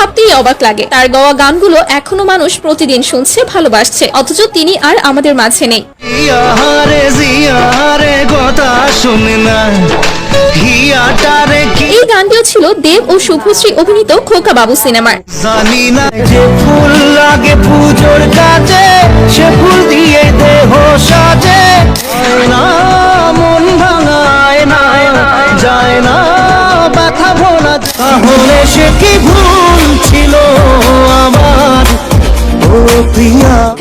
ভাবতেই অবাক লাগে। তার গাওয়া গানগুলো এখনও মানুষ প্রতিদিন শুনছে ভালোবাসছে। অথচ তিনি আর আমাদের মাঝে নেই। এই গানটিও ছিল দেব ও শুভশ্রী অভিনীত খোকা বাবু সিনেমার। জানি না যে ফুল লাগে পুজোর কাছে সে ফুল দিয়ে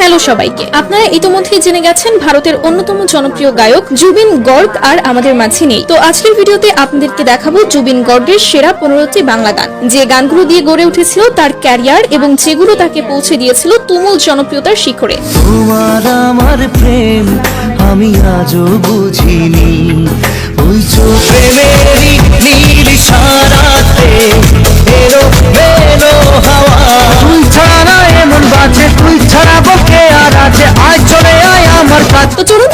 হ্যালো সবাইকে। আপনারা ইতিমধ্যে জেনে গেছেন, ভারতের অন্যতম জনপ্রিয় গায়ক জুবিন গর্গ আর আমাদের মাঝে নেই। তো আজকের ভিডিওতে আপনাদেরকে দেখাবো জুবিন গর্গের সেরা পনেরোটি বাংলা গান। যে গানগুলো দিয়ে গড়ে উঠেছিল তার ক্যারিয়ার এবং যেগুলো তাকে পৌঁছে দিয়েছিল তুমুল জনপ্রিয়তার শিখরে। তোমার আমার প্রেম আমি আজও বুঝিনি। ওই চোখে মেরি নীল সারাতে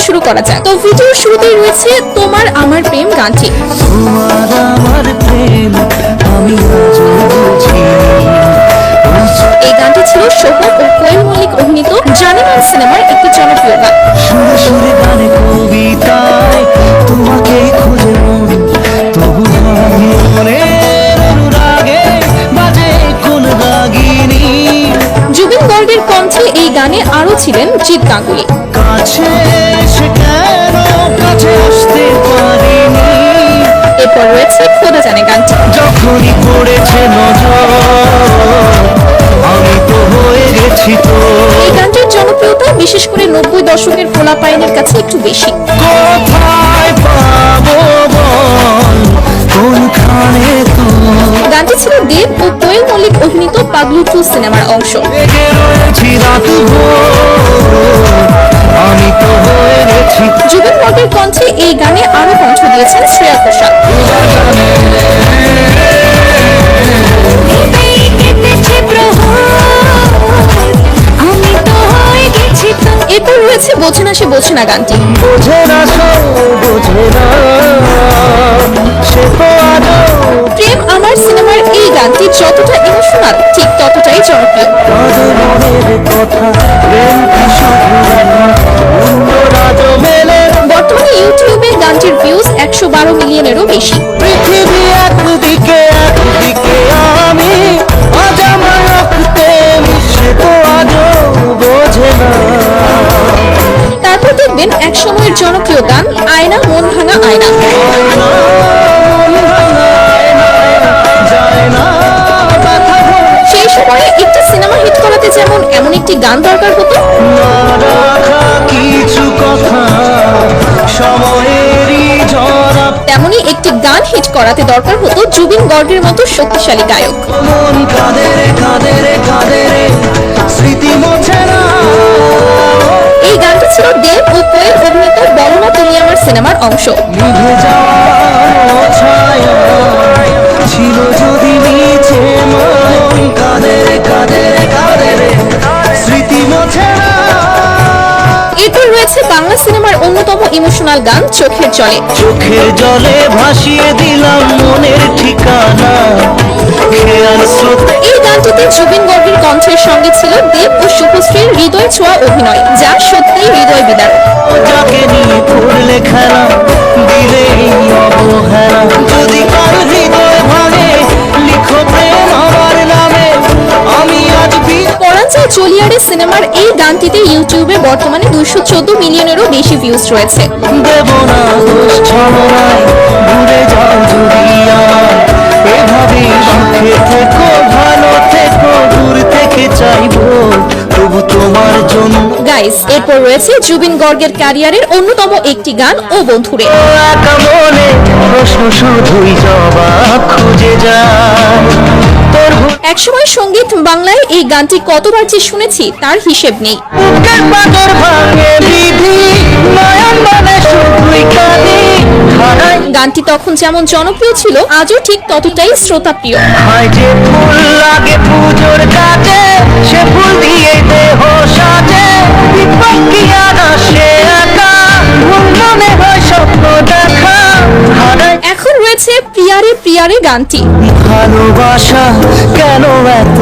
শুরু করা যাক। তো ভিডিওর শুরুতেই রয়েছে তোমার আমার প্রেম গানটি। তোমার আমার প্রেম আমি এই গানটি ছিল সোহম ও কোয়েল মল্লিক অভিনীত জানেমান সিনেমার একটি জনপ্রিয় গান। জুবিন গর্গের কণ্ঠে এই গানে আরও ছিলেন জিৎ গাঙ্গুলি। কাছে রয়েছে খোদা জানে গানটি যখনই পড়েছে নজর আমি তো হয়ে গেছি তো। এই গানটির জনপ্রিয়তা বিশেষ করে নব্বই দশকের পোলা পাইনের কাছে একটু বেশি। কোথায় পাবো বল? কোনখানে গানটি ছিল দেব ও কোয়েল মল্লিক অভিনীত পাগলু টু সিনেমার অংশ। আমি তো হয়ে জুবিন গর্গের কণ্ঠে এই গানে আরও কণ্ঠ দিয়েছেন শ্রেয়া ঘোষাল। এরপর রয়েছে বোঝে না সে বোঝে না গানটি বোঝে না প্রেম আমার সিনেমার এই গানটি যতটা ইমোশনাল ঠিক ততটাই জনপ্রিয়। বর্তমানে ইউটিউবে গানটির ভিউজ একশো বারো মিলিয়নেরও বেশি। পৃথিবী করাতে যেমন এমন একটি গান দরকার হতো। রাখা কিছু কথা সময়েরই ঝরা তেমনি একটি গান হিট করাতে দরকার হতো জুবিন গর্গের মতো শক্তিশালী গায়ক। এই গানটি ছিল দেব ও কোয়েল অভিনীত বলো না তুমি আমার সিনেমার অংশ। ছিল যদি নিচে স্মৃতি মোছে না। এরপর রয়েছে বাংলা সিনেমার অন্যতম ইমোশনাল গান চোখের জলে। চোখের জলে ভাসিয়ে দিলাম মনের ঠিকানা। এই গানটিতে জুবিন গর্গের কণ্ঠের সঙ্গে ছিল দেব ও শুভশ্রীর হৃদয় ছোঁয়া অভিনয় যা সত্যিই হৃদয় বিদারক। যাকে নিয়ে করলে খেলা দিলে এই অবহেলা। যদি কার চলিয়ারে সিনেমার এই গানটিতে ইউটিউবে বর্তমানে দুইশো চোদ্দ মিলিয়নেরও বেশি ভিউজ রয়েছে। গাইস এরপর রয়েছে জুবিন গর্গের ক্যারিয়ারের অন্যতম একটি গান ও বন্ধুরে। প্রশ্ন শুধুই জবাব খুঁজে যায়। একসময় সংগীত বাংলায় এই গানটি কতবার যে শুনেছি তার হিসেব নেই। গানটি তখন যেমন জনপ্রিয় ছিল আজও ঠিক ততটাই শ্রোতাপ্রিয়। এখন রয়েছে প্রিয়ারে গানটি। ভালোবাসা কেন এত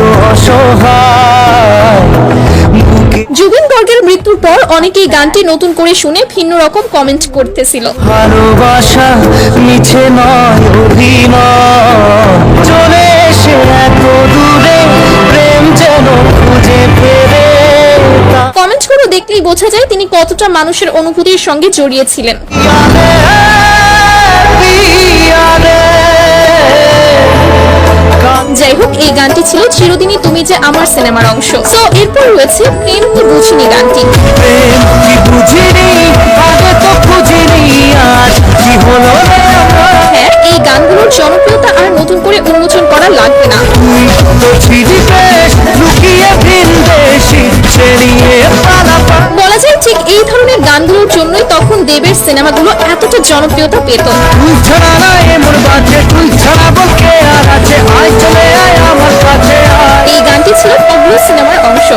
জুবিন গর্গের মৃত্যুর পর অনেকেই গানটি নতুন করে শুনে ভিন্ন রকম কমেন্ট করতেছিল। ভালোবাসা মিছে নয় চলে এসে এত দূরে প্রেম যেন খুঁজে ফেরে কমেন্টগুলো দেখলেই বোঝা যায় তিনি কতটা মানুষের অনুভূতির সঙ্গে জড়িয়েছিলেন গানটি ছিল চিরদিনই তুমি যে আমার সিনেমার অংশ। সো এরপর রয়েছে প্রেম কি বুঝিনি গানটি। প্রেম কি বুঝিনি আগে তো আজ কি হলো হ্যাঁ এই গানগুলোর জনপ্রিয়তা আর নতুন করে উন্মোচন করা লাগবে না। বলা যায় ঠিক এই ধরনের গানগুলোর জন্যই তখন দেবের সিনেমাগুলো এতটা জনপ্রিয়তা পেত। তুই ছাড়া না এমন বাজে তুই ছাড়া বলকে আর আছে আয় চলে। গানটি ছিল পগলু সিনেমার অংশ।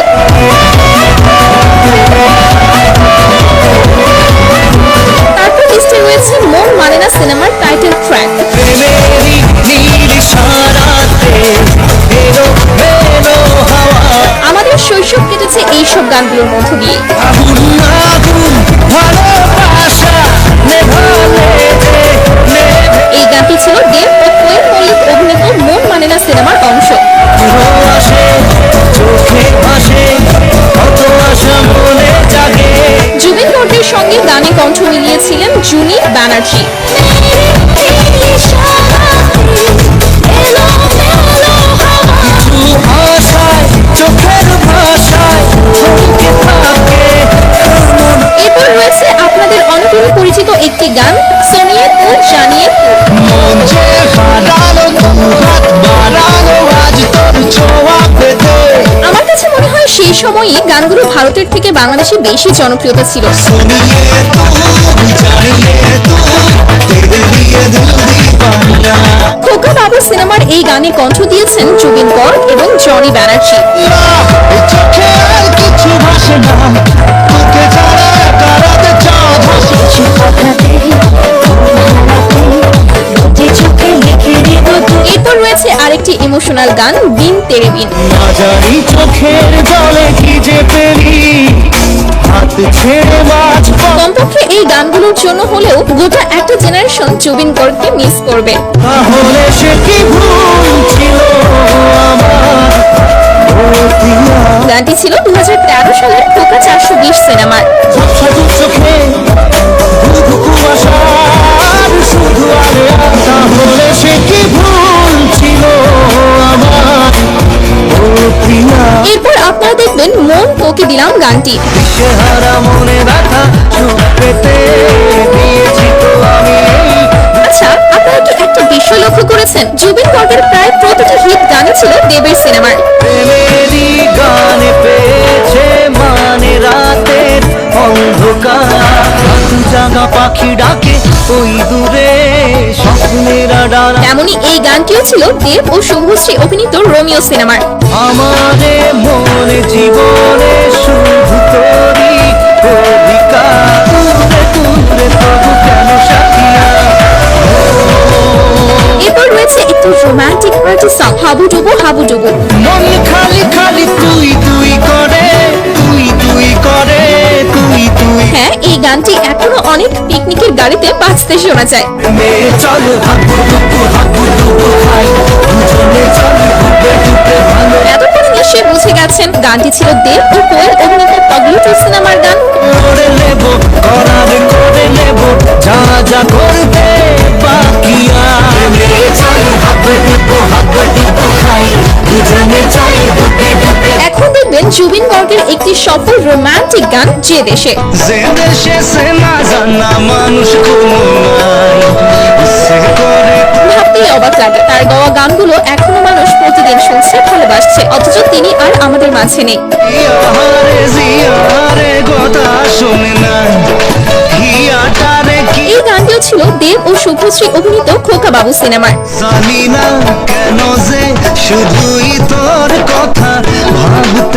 মন এরপর রয়েছে আপনাদের অনেকেরই পরিচিত একটি গান। সময়ে গানগুলো ভারতের থেকে বাংলাদেশে বেশি জনপ্রিয়তা ছিল। খোকা বাবু সিনেমার এই গানে কণ্ঠ দিয়েছেন জুবিন গর্গ এবং জনি ব্যানার্জি। ইমোশনাল গান বিন তেরে বিন চোখের জলে কি যে পেলি কমপক্ষে এই গানগুলোর জন্য হলেও গোটা একটা জেনারেশন জুবিন গর্গকে মিস করবে। তাহলে সে কি ভুল ছিল? দিলাম গানটি। আচ্ছা আপনারা কি একটা বিষয় লক্ষ্য করেছেন? জুবিন গর্গের প্রায় প্রতিটি হিট ছিল দেবের সিনেমার। মানে জাগা পাখি ডাকে ওই দূরে স্বপ্নেরা ডানা তেমনি এই গানটিও ছিল দেব ও শুভশ্রী অভিনীত রোমিও সিনেমার। আমারে মনে জীবনে শুধু এরপর রয়েছে একটি রোমান্টিক পার্টি সং হাবুডুবু হাবুডুবু। মন খালি খালি চলো বাঁচতে শোনা যায়। এতক্ষণ নিশ্চয়ই বুঝে গেছেন, গানটি ছিল দেব ও কোয়েল অভিনীত সিনেমার গান। জুবিন একটি সফল রোমান্টিক গান যে দেশে। যে জানা মানুষ ভাবতেই অবাক লাগে তার গাওয়া গানগুলো এখনও মানুষ প্রতিদিন শুনছে ভালোবাসছে অথচ তিনি আর আমাদের মাঝে নেই। এই গানটিও ছিল দেব ও শুভশ্রী অভিনীত খোকা বাবু সিনেমার। জানি না কেন যে শুধুই তোর কথা ভাবতে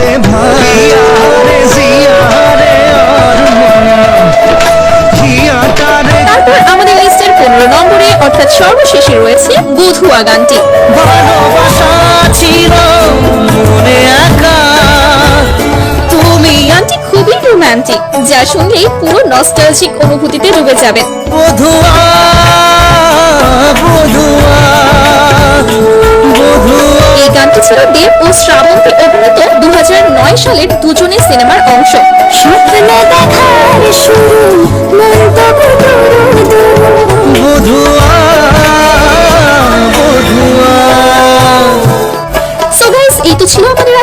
সর্বশেষে রয়েছে বধুয়া গানটি। গানটি খুবই রোম্যান্টিক যা শুনলেই পুরো নস্টালজিক অনুভূতিতে ডুবে যাবেন বধুয়া বধুয়া। গানটি ছিল দেব ও শ্রাবন্তী অভিনীত দু হাজার নয় সালের দুজনের সিনেমার অংশ। স্বপ্নে দেখার শুরু মন তবু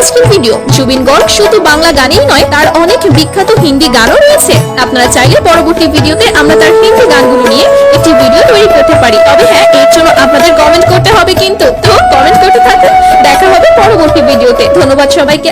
আজকের ভিডিও জুবিন গর্গ শুধু বাংলা গানেই নয়, তার অনেক বিখ্যাত হিন্দি গানও রয়েছে। আপনারা চাইলে পরবর্তী ভিডিওতে আমরা তার হিন্দি গানগুলো নিয়ে একটি ভিডিও তৈরি করতে পারি। তবে হ্যাঁ এর জন্য আপনাদের কমেন্ট করতে হবে কিন্তু। তো কমেন্ট করতে থাকুন। দেখা হবে পরবর্তী ভিডিওতে। ধন্যবাদ সবাইকে।